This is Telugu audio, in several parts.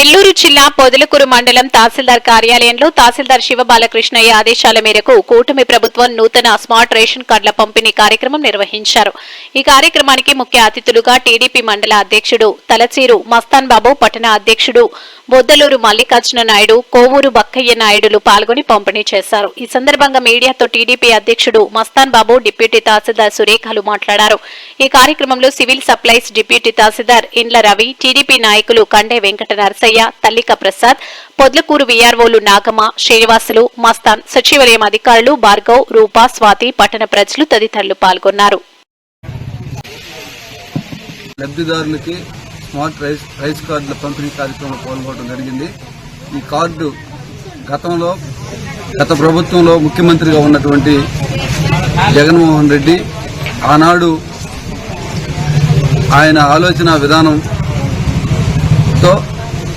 నెల్లూరు జిల్లా పొదలకూరు మండలం తహసీల్దార్ కార్యాలయంలో తహసీల్దార్ శివబాలకృష్ణయ్య ఆదేశాల మేరకు కూటమి ప్రభుత్వం నూతన స్మార్ట్ రేషన్ కార్డుల పంపిణీ కార్యక్రమం నిర్వహించారు. ఈ కార్యక్రమానికి ముఖ్య అతిథులుగా టీడీపీ మండల అధ్యక్షుడు తలచీరు మస్తాన్ బాబు పట్టణ అధ్యక్షుడు బొద్దలూరు మల్లికార్జున నాయుడు కోవూరు బక్కయ్య నాయుడులు పాల్గొని పంపిణీ చేశారు. ఈ సందర్భంగా మీడియాతో టీడీపీ అధ్యక్షుడు మస్తాన్ బాబు డిప్యూటీ తహసీల్దార్ సురేఖలు మాట్లాడారు. ఈ కార్యక్రమంలో సివిల్ సప్లైస్ డిప్యూటీ తహసీల్దార్ ఇండ్ల రవి టీడీపీ నాయకులు కండే వెంకట నరసయ్య తల్లిక ప్రసాద్ పొద్లకూరు వీఆర్ఓలు నాగమ్మ శ్రీనివాసులు మస్తాన్ సచివాలయం అధికారులు భార్గవ్ రూపా స్వాతి పట్టణ ప్రజలు తదితరులు పాల్గొన్నారు. లబ్ధిదారులకి స్మార్ట్ రైస్ రైస్ కార్డుల పంపిణీ కార్యక్రమంలో పాల్గొనడం జరిగింది. ఈ కార్డు గతంలో గత ప్రభుత్వంలో ముఖ్యమంత్రిగా ఉన్నటువంటి జగన్మోహన్ రెడ్డి ఆనాడు ఆయన ఆలోచన విధానంతో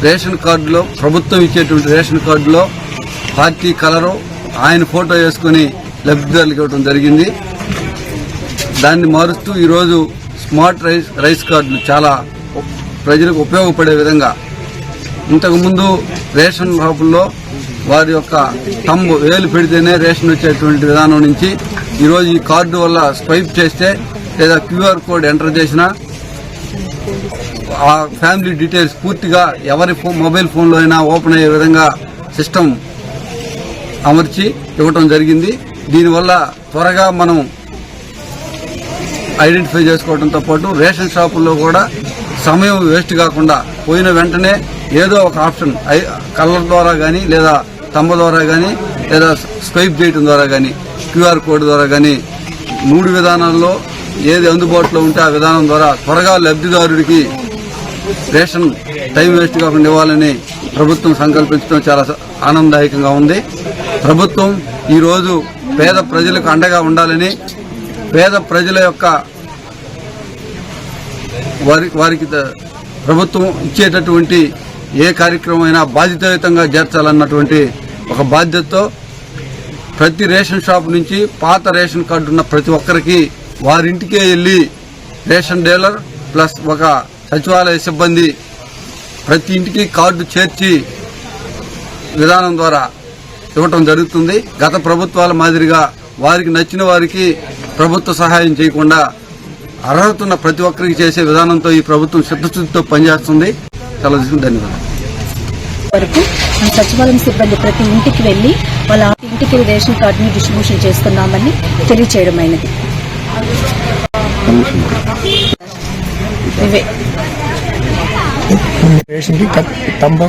రేషన్ కార్డులో ప్రభుత్వం ఇచ్చేటువంటి రేషన్ కార్డులో పార్టీ కలరు ఆయన ఫోటో వేసుకుని లబ్ధిదారులకు ఇవ్వడం జరిగింది. దాన్ని మారుస్తూ ఈరోజు స్మార్ట్ రైస్ రైస్ కార్డులు చాలా ప్రజలకు ఉపయోగపడే విధంగా ఇంతకుముందు రేషన్ షాపుల్లో వారి యొక్క తమ్ము వేలు పెడితేనే రేషన్ వచ్చేటువంటి విధానం నుంచి ఈరోజు ఈ కార్డు వల్ల స్వైప్ చేస్తే లేదా క్యూఆర్ కోడ్ ఎంటర్ చేసినా ఆ ఫ్యామిలీ డీటెయిల్స్ పూర్తిగా ఎవరి మొబైల్ ఫోన్లో అయినా ఓపెన్ అయ్యే విధంగా సిస్టమ్ అమర్చి ఇవ్వటం జరిగింది. దీనివల్ల త్వరగా మనం ఐడెంటిఫై చేసుకోవడంతో పాటు రేషన్ షాపుల్లో కూడా సమయం వేస్ట్ కాకుండా పోయిన వెంటనే ఏదో ఒక ఆప్షన్ ఐ- కలర్ ద్వారా కానీ లేదా తమ్మ ద్వారా కానీ లేదా స్కైప్ చేయడం ద్వారా కానీ క్యూఆర్ కోడ్ ద్వారా కానీ మూడు విధానాల్లో ఏది అందుబాటులో ఉంటే ఆ విధానం ద్వారా త్వరగా లబ్ధిదారుడికి రేషన్ టైం వేస్ట్ కాకుండా ఇవ్వాలని ప్రభుత్వం సంకల్పించడం చాలా ఆనందదాయకంగా ఉంది. ప్రభుత్వం ఈరోజు పేద ప్రజలకు అండగా ఉండాలని పేద ప్రజల యొక్క వారి వారికి ప్రభుత్వం ఇచ్చేటటువంటి ఏ కార్యక్రమం అయినా బాధ్యతాయుతంగా చేర్చాలన్నటువంటి ఒక బాధ్యతతో ప్రతి రేషన్ షాప్ నుంచి పాత రేషన్ కార్డు ఉన్న ప్రతి ఒక్కరికి వారింటికే వెళ్ళి రేషన్ డీలర్ ప్లస్ ఒక సచివాలయ సిబ్బంది ప్రతి ఇంటికి కార్డు చేర్చి విధానం ద్వారా ఇవ్వటం జరుగుతుంది. గత ప్రభుత్వాల మాదిరిగా వారికి నచ్చిన వారికి ప్రభుత్వ సహాయం చేయకుండా అర్హత ఉన్న ప్రతి ఒక్కరికి చేసే విధానంతో ఈ ప్రభుత్వం చిత్తశుద్ధితో పనిచేస్తుంది. చాలా ధన్యవాదాలు. వరకు మన సచివాలయం సిబ్బంది ప్రతి ఇంటికి వెళ్ళి వాళ్ళ ఇంటికి రేషన్ కార్డుని డిస్ట్రిబ్యూషన్ చేస్తున్నామని తెలియచేయడమైనది. రేషన్కి తంబ